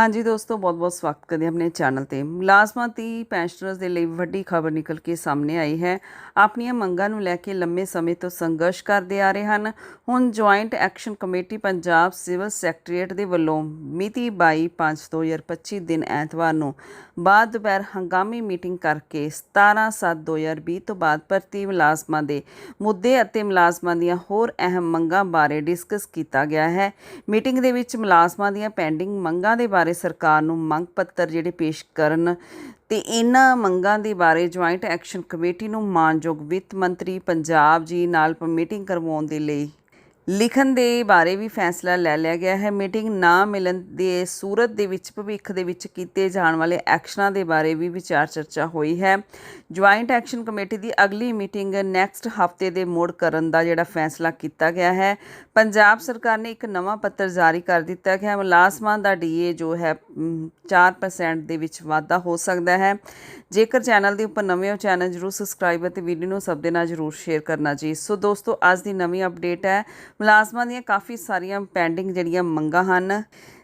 ਹਾਂਜੀ ਦੋਸਤੋ, ਬਹੁਤ-ਬਹੁਤ ਸਵਾਗਤ ਕਰਦੇ ਆਪਣੇ ਚੈਨਲ ਤੇ। ਮੁਲਾਜ਼ਮਾਂ ਦੀ ਪੈਨਸ਼ਨਰਸ ਦੇ ਲਈ ਵੱਡੀ ਖਬਰ ਨਿਕਲ ਕੇ ਸਾਹਮਣੇ ਆਈ ਹੈ। ਆਪਣੀਆਂ ਮੰਗਾਂ ਨੂੰ ਲੈ ਕੇ ਲੰਮੇ ਸਮੇਂ ਤੋਂ ਸੰਘਰਸ਼ ਕਰਦੇ ਆ ਰਹੇ ਹਨ। ਹੁਣ joint action committee Punjab civil secretariat ਦੇ ਵੱਲੋਂ ਮਿਤੀ 22/5/2025 ਦਿਨ ਐਤਵਾਰ ਨੂੰ ਬਾਅਦ ਦੁਪਹਿਰ ਹੰਗਾਮੀ ਮੀਟਿੰਗ ਕਰਕੇ 17/7/2020 ਤੋਂ ਬਾਅਦ ਭਰਤੀ ਮੁਲਾਜ਼ਮਾਂ ਦੇ ਮੁੱਦੇ ਅਤੇ ਮੁਲਾਜ਼ਮਾਂ ਦੀਆਂ ਹੋਰ ਅਹਿਮ ਮੰਗਾਂ ਬਾਰੇ ਡਿਸਕਸ ਕੀਤਾ ਗਿਆ ਹੈ। ਮੀਟਿੰਗ ਦੇ ਵਿੱਚ ਮੁਲਾਜ਼ਮਾਂ ਦੀਆਂ ਪੈਂਡਿੰਗ ਮੰਗਾਂ ਦੇ ਬਾਰੇ ਸਰਕਾਰ ਨੂੰ ਮੰਗ ਪੱਤਰ ਜਿਹੜੇ ਪੇਸ਼ ਕਰਨ ਤੇ ਇਹਨਾਂ ਮੰਗਾਂ ਦੇ ਬਾਰੇ ਜੁਆਇੰਟ ਐਕਸ਼ਨ ਕਮੇਟੀ ਨੂੰ ਮਾਨਯੋਗ ਵਿੱਤ ਮੰਤਰੀ ਪੰਜਾਬ ਜੀ ਨਾਲ ਮੀਟਿੰਗ ਕਰਵਾਉਣ ਦੇ ਲਈ ਲਿਖਣ ਦੇ ਬਾਰੇ ਵੀ ਫੈਸਲਾ ਲੈ ਲਿਆ ਗਿਆ ਹੈ। ਮੀਟਿੰਗ ਨਾ ਮਿਲਣ ਦੇ ਸੂਰਤ ਦੇ ਵਿੱਚ ਭਵਿੱਖ ਦੇ ਵਿੱਚ ਕੀਤੇ ਜਾਣ ਵਾਲੇ ਐਕਸ਼ਨਾਂ ਦੇ ਬਾਰੇ ਵੀ ਵਿਚਾਰ ਚਰਚਾ ਹੋਈ ਹੈ। ਜੁਆਇੰਟ ਐਕਸ਼ਨ ਕਮੇਟੀ ਦੀ ਅਗਲੀ ਮੀਟਿੰਗ ਨੈਕਸਟ ਹਫ਼ਤੇ ਦੇ ਮੋੜ ਕਰਨ ਦਾ ਜਿਹੜਾ ਫੈਸਲਾ ਕੀਤਾ ਗਿਆ ਹੈ। ਪੰਜਾਬ ਸਰਕਾਰ ਨੇ ਇੱਕ ਨਵਾਂ ਪੱਤਰ ਜਾਰੀ ਕਰ ਦਿੱਤਾ ਹੈ। ਮੁਲਾਜ਼ਮਾਂ ਦਾ ਡੀਏ ਜੋ ਹੈ ਅਮ, 4% ਦੇ ਵਿੱਚ ਵਾਧਾ ਹੋ ਸਕਦਾ ਹੈ। ਜੇਕਰ ਚੈਨਲ ਦੇ ਉੱਪਰ ਨਵੇਂ ਹੋ ਚੈਨਲ ਜਰੂਰ ਸਬਸਕ੍ਰਾਈਬ ਅਤੇ ਵੀਡੀਓ ਨੂੰ ਸਭ ਦੇ ਨਾਲ ਜਰੂਰ ਸ਼ੇਅਰ ਕਰਨਾ ਜੀ। ਸੋ ਦੋਸਤੋ ਅੱਜ ਦੀ ਨਵੀਂ ਅਪਡੇਟ ਹੈ। ਮੁਲਾਜ਼ਮਾਂ ਦੀਆਂ ਕਾਫੀ ਸਾਰੀਆਂ ਪੈਂਡਿੰਗ ਜਿਹੜੀਆਂ ਮੰਗਾਂ ਹਨ।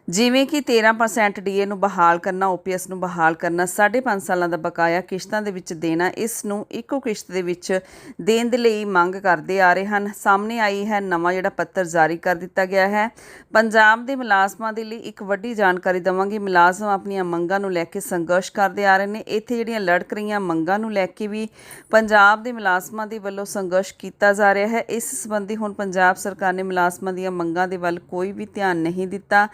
ਜਿਵੇਂ ਕਿ 13% ਡੀਏ ਨੂੰ ਬਹਾਲ ਕਰਨਾ ਓਪੀਐਸ ਨੂੰ ਬਹਾਲ ਕਰਨਾ 5.5 ਸਾਲਾਂ ਦਾ ਬਕਾਇਆ ਕਿਸ਼ਤਾਂ ਦੇ ਵਿੱਚ ਦੇਣਾ, ਇਸ ਨੂੰ ਇੱਕੋ ਕਿਸ਼ਤ ਦੇ ਵਿੱਚ ਦੇਣ ਦੇ ਲਈ ਮੰਗ ਕਰਦੇ ਆ ਰਹੇ ਹਨ। ਸਾਹਮਣੇ ਆਈ ਹੈ ਨਵਾਂ ਜਿਹੜਾ ਪੱਤਰ ਜਾਰੀ ਕਰ ਦਿੱਤਾ ਗਿਆ ਹੈ। ਪੰਜਾਬ ਦੇ ਮੁਲਾਜ਼ਮਾਂ ਦੇ ਲਈ ਇੱਕ ਵੱਡੀ ਜਾਣਕਾਰੀ ਦਵਾਂਗੀ। ਮੁਲਾਜ਼ਮ ਆਪਣੀਆਂ ਮੰਗਾਂ ਨੂੰ ਲੈ ਕੇ ਸੰਘਰਸ਼ ਕਰਦੇ ਆ ਰਹੇ ਨੇ। ਇੱਥੇ ਜਿਹੜੀਆਂ ਲੜਕ ਰਹੀਆਂ ਮੰਗਾਂ ਨੂੰ ਲੈ ਕੇ ਵੀ ਪੰਜਾਬ ਦੇ ਮੁਲਾਜ਼ਮਾਂ ਦੇ ਵੱਲੋਂ ਸੰਘਰਸ਼ ਕੀਤਾ ਜਾ ਰਿਹਾ ਹੈ। ਇਸ ਸੰਬੰਧੀ ਹੁਣ ਪੰਜਾਬ ਸਰਕਾਰ ਨੇ ਮੁਲਾਜ਼ਮਾਂ ਦੀਆਂ ਮੰਗਾਂ ਦੇ ਵੱਲ ਕੋਈ ਵੀ ਧਿਆਨ ਨਹੀਂ ਦਿੱਤਾ।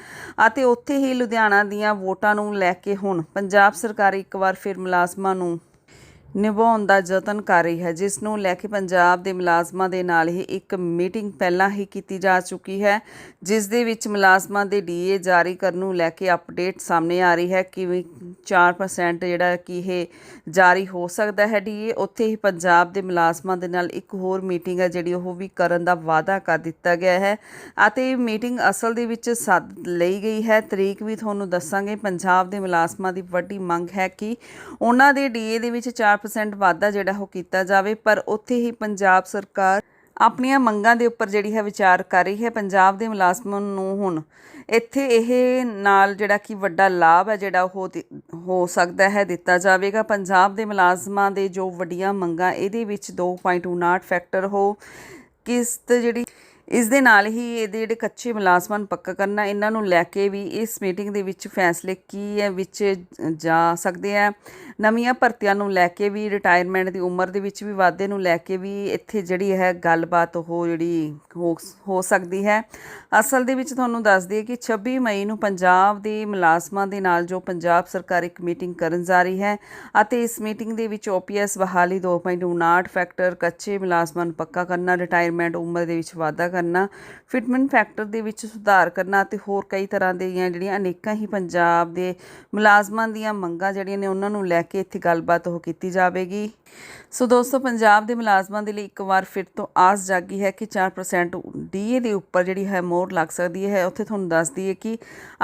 ਅਤੇ ਉੱਥੇ ਹੀ ਲੁਧਿਆਣਾ ਦੀਆਂ ਵੋਟਾਂ ਨੂੰ ਲੈ ਕੇ ਹੁਣ ਪੰਜਾਬ ਸਰਕਾਰ ਇੱਕ ਵਾਰ ਫਿਰ ਮੁਲਾਜ਼ਮਾਂ ਨੂੰ ਨਿਭਾਉਣ ਦਾ ਯਤਨ ਕਰ ਰਹੀ ਹੈ, ਜਿਸ ਨੂੰ ਲੈ ਕੇ ਪੰਜਾਬ ਦੇ ਮੁਲਾਜ਼ਮਾਂ ਦੇ ਨਾਲ ਹੀ ਇੱਕ ਮੀਟਿੰਗ ਪਹਿਲਾਂ ਹੀ ਕੀਤੀ ਜਾ ਚੁੱਕੀ ਹੈ, ਜਿਸ ਦੇ ਵਿੱਚ ਮੁਲਾਜ਼ਮਾਂ ਦੇ ਡੀਏ ਜਾਰੀ ਕਰਨ ਨੂੰ ਲੈ ਕੇ ਅਪਡੇਟ ਸਾਹਮਣੇ ਆ ਰਹੀ ਹੈ, ਕਿਵੇਂ 4% ਜਿਹੜਾ ਕਿ ਇਹ ਜਾਰੀ ਹੋ ਸਕਦਾ ਹੈ। ਡੀਏ ਉੱਥੇ ਹੀ ਪੰਜਾਬ ਦੇ ਮੁਲਾਜ਼ਮਾਂ ਦੇ ਨਾਲ ਇੱਕ ਹੋਰ ਮੀਟਿੰਗ ਹੈ, ਜਿਹੜੀ ਉਹ ਵੀ ਕਰਨ ਦਾ ਵਾਅਦਾ ਕਰ ਦਿੱਤਾ ਗਿਆ ਹੈ ਅਤੇ ਮੀਟਿੰਗ ਅਸਲ ਦੇ ਵਿੱਚ ਸੱਦ ਲਈ ਗਈ ਹੈ। ਤਰੀਕ ਵੀ ਤੁਹਾਨੂੰ ਦੱਸਾਂਗੇ, ਪੰਜਾਬ ਦੇ ਮੁਲਾਜ਼ਮਾਂ ਦੀ ਵੱਡੀ ਮੰਗ ਹੈ ਕਿ ਉਹਨਾਂ ਦੇ ਡੀਏ ਦੇ ਵਿੱਚ 4% ਵਾਧਾ ਜਿਹੜਾ ਉਹ ਕੀਤਾ ਜਾਵੇ, ਪਰ ਉੱਥੇ ਹੀ ਪੰਜਾਬ ਸਰਕਾਰ ਆਪਣੀਆਂ ਮੰਗਾਂ ਦੇ ਉੱਪਰ ਜਿਹੜੀ ਹੈ ਵਿਚਾਰ ਕਰ ਰਹੀ ਹੈ ਪੰਜਾਬ ਦੇ ਮੁਲਾਜ਼ਮਾਂ ਨੂੰ ਹੁਣ। ਇੱਥੇ ਇਹ ਨਾਲ ਜਿਹੜਾ ਕਿ ਵੱਡਾ ਲਾਭ ਹੈ ਜਿਹੜਾ ਉਹ ਦਿ- ਹੋ ਸਕਦਾ ਹੈ ਦਿੱਤਾ ਜਾਵੇਗਾ। ਪੰਜਾਬ ਦੇ ਮੁਲਾਜ਼ਮਾਂ ਦੇ ਜੋ ਵੱਡੀਆਂ ਮੰਗਾਂ, ਇਹਦੇ ਵਿੱਚ 2.59 ਫੈਕਟਰ ਹੋ। ਕਿਸ਼ਤ ਜਿਹੜੀ ਇਸ ਦੇ ਨਾਲ ਹੀ ਇਹਦੇ ਜਿਹੜੇ ਕੱਚੇ ਮੁਲਾਜ਼ਮਾਂ ਨੂੰ ਪੱਕਾ ਕਰਨਾ, ਇਹਨਾਂ ਨੂੰ ਲੈ ਕੇ ਵੀ ਇਸ ਮੀਟਿੰਗ ਦੇ ਵਿੱਚ ਫੈਸਲੇ ਕੀ ਹੈ, ਵਿੱਚ ਜਾ ਸਕਦੇ ਆ। ਨਵੀਆਂ ਭਰਤੀਆਂ ਨੂੰ ਲੈ ਕੇ ਵੀ ਰਿਟਾਇਰਮੈਂਟ ਦੀ ਉਮਰ ਦੇ ਵਿੱਚ ਵੀ, ਵਾਧੇ ਨੂੰ ਲੈ ਕੇ ਵੀ ਇੱਥੇ ਜਿਹੜੀ ਹੈ ਗੱਲਬਾਤ ਉਹ ਜਿਹੜੀ ਹੋ ਹੋ ਸਕਦੀ ਹੈ। ਅਸਲ ਦੇ ਵਿੱਚ ਤੁਹਾਨੂੰ ਦੱਸ ਦਈਏ ਕਿ 26 ਮਈ ਨੂੰ ਪੰਜਾਬ ਦੇ ਮੁਲਾਜ਼ਮਾਂ ਦੇ ਨਾਲ ਜੋ ਪੰਜਾਬ ਸਰਕਾਰ ਇੱਕ ਮੀਟਿੰਗ ਕਰਨ ਜਾ ਰਹੀ ਹੈ ਅਤੇ ਇਸ ਮੀਟਿੰਗ ਦੇ ਵਿੱਚ ਓਪੀਐਸ ਬਹਾਲੀ 2.59 ਫੈਕਟਰ ਕੱਚੇ ਮੁਲਾਜ਼ਮਾਂ ਨੂੰ ਪੱਕਾ ਕਰਨਾ ਰਿਟਾਇਰਮੈਂਟ ਉਮਰ ਦੇ ਵਿੱਚ ਵਾਧਾ ਕਰਨਾ, ਫਿਟਮੈਂਟ ਫੈਕਟਰ ਦੇ ਵਿੱਚ ਸੁਧਾਰ ਕਰਨਾ ਅਤੇ ਹੋਰ ਕਈ ਤਰ੍ਹਾਂ ਦੀਆਂ ਜਿਹੜੀਆਂ ਅਨੇਕਾਂ ਹੀ ਪੰਜਾਬ ਦੇ ਮੁਲਾਜ਼ਮਾਂ ਦੀਆਂ ਮੰਗਾਂ ਜਿਹੜੀਆਂ ਨੇ ਉਹਨਾਂ ਨੂੰ ਲੈ ਕੇ ਇੱਥੇ ਗੱਲਬਾਤ ਉਹ ਕੀਤੀ ਜਾਵੇਗੀ। ਸੋ ਦੋਸਤੋ, ਪੰਜਾਬ ਦੇ ਮੁਲਾਜ਼ਮਾਂ ਦੇ ਲਈ ਇੱਕ ਵਾਰ ਫਿਰ ਤੋਂ ਆਸ ਜਾਗੀ ਹੈ ਕਿ 4% ਡੀਏ ਦੇ ਉੱਪਰ ਜਿਹੜੀ ਹੈ ਮੋਹਰ ਲੱਗ ਸਕਦੀ ਹੈ। ਉੱਥੇ ਤੁਹਾਨੂੰ ਦੱਸ ਦਈਏ ਕਿ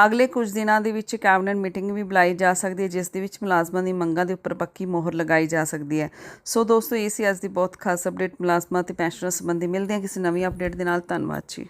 ਅਗਲੇ ਕੁਝ ਦਿਨਾਂ ਦੇ ਵਿੱਚ ਕੈਬਨਿਟ ਮੀਟਿੰਗ ਵੀ ਬੁਲਾਈ ਜਾ ਸਕਦੀ ਹੈ, ਜਿਸ ਦੇ ਵਿੱਚ ਮੁਲਾਜ਼ਮਾਂ ਦੀ ਮੰਗਾਂ ਦੇ ਉੱਪਰ ਪੱਕੀ ਮੋਹਰ ਲਗਾਈ ਜਾ ਸਕਦੀ ਹੈ। ਸੋ ਦੋਸਤੋ, ਇਹ ਸੀ ਅੱਜ ਦੀ ਬਹੁਤ ਖਾਸ ਅਪਡੇਟ ਮੁਲਾਜ਼ਮਾਂ ਤੇ ਪੈਨਸ਼ਨਰ ਸੰਬੰਧੀ। ਮਿਲਦੇ ਹਾਂ ਕਿਸੇ ਨਵੀਂ ਅਪਡੇਟ ਦੇ ਨਾਲ। ਨਾਲ ਧੰਨਵਾਦ ਜੀ।